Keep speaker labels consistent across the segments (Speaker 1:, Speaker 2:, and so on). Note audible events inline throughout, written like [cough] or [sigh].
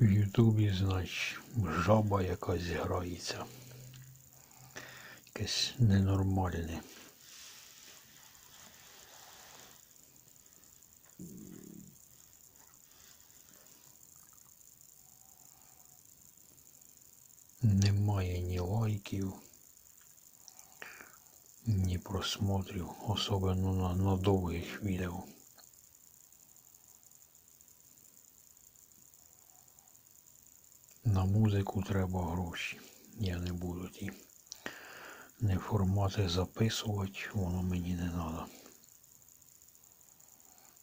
Speaker 1: В Ютубі, значить, жаба якась грається. Якесь ненормальне. Немає ні лайків, ні просмотрів, особливо на, на довгих відео. Музику треба гроші. Я не буду ті не формати записувати, воно мені не треба.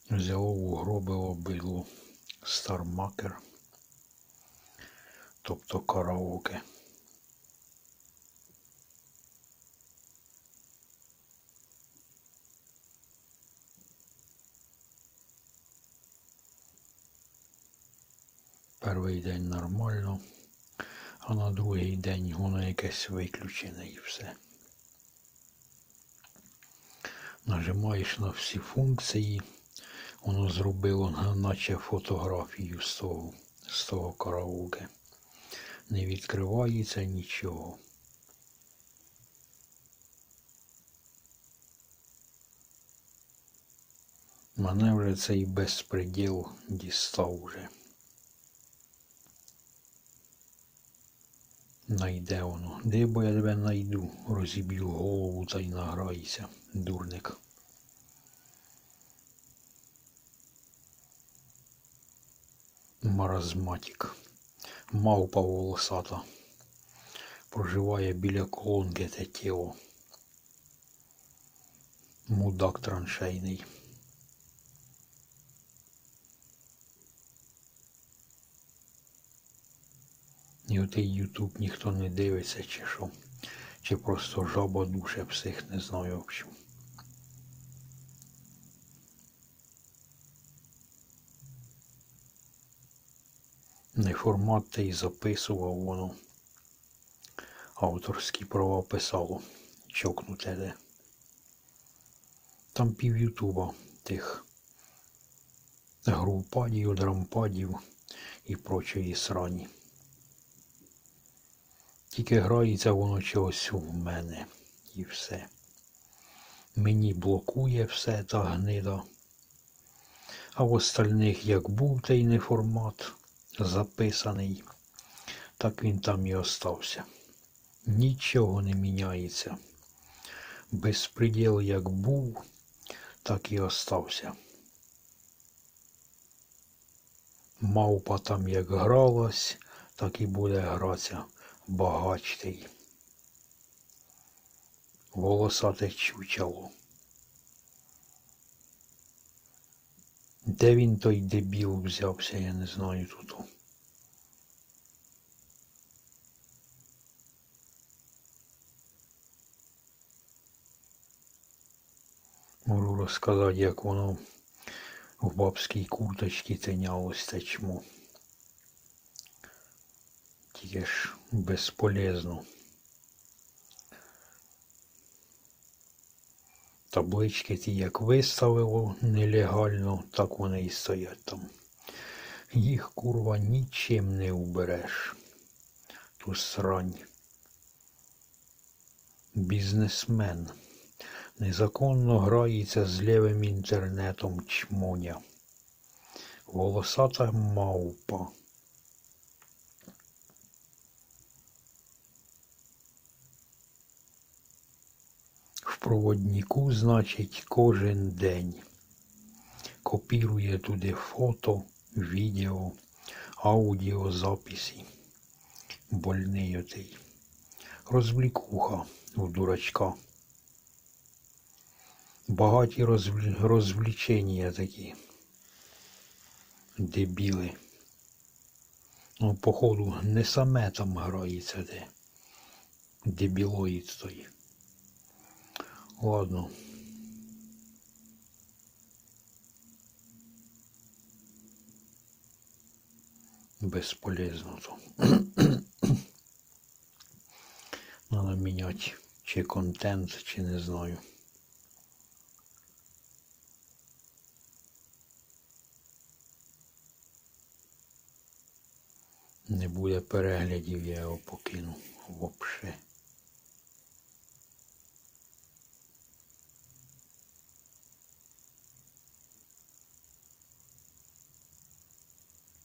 Speaker 1: Взяло угробило бидло стармакер, тобто караоке. Перший день нормально, а на другий день воно якесь виключене і все. Нажимаєш на всі функції, воно зробило наче фотографію з того, з того караоке. Не відкривається нічого. Мене вже цей безпреділ дістав вже. Найде воно. Де я тебе найду, розіб'ю голову та й награйся, дурник. Маразматик. Мавпа волосата. Проживає біля колонки те тіло. Мудак траншейний. І отий Ютуб ніхто не дивиться, чи що. Чи просто жаба душе псих, не знаю в общем. Не формат та й записував воно. Авторські права писало. Чокнуте де. Там пів Ютуба тих групадів, дрампадів і прочої срані. Тільки грається воно чогось в мене і все. Мені блокує все та гнида. А в остальних як був той неформат записаний, так він там і остався. Нічого не міняється. Безпреділ як був, так і остався. Мавпа там як гралась, так і буде гратися багачтий. Волосате чучало. Де він той дебіл взявся, я не знаю тут. Можу розказати, як воно в бабській курточці тинялось те чмо. Тільки ж безполезно. Таблички ті як виставило нелегально, так вони і стоять там. Їх курва нічим не убереш. Ту срань. Бізнесмен. Незаконно грається з лівим інтернетом чмоня. Волосата мавпа. В проводнику, значить, кожен день. Копірує туди фото, відео, аудіозаписи. Больний отий. Розвлікуха у дурачка. Багаті розвл... розвлічення такі. Дебіли. Ну, походу, не саме там грається де. Дебілоїд той. Ладно. Бесполезно то. [coughs] Надо міняти чи контент, чи не знаю. Не буде переглядів, я його покину вообще.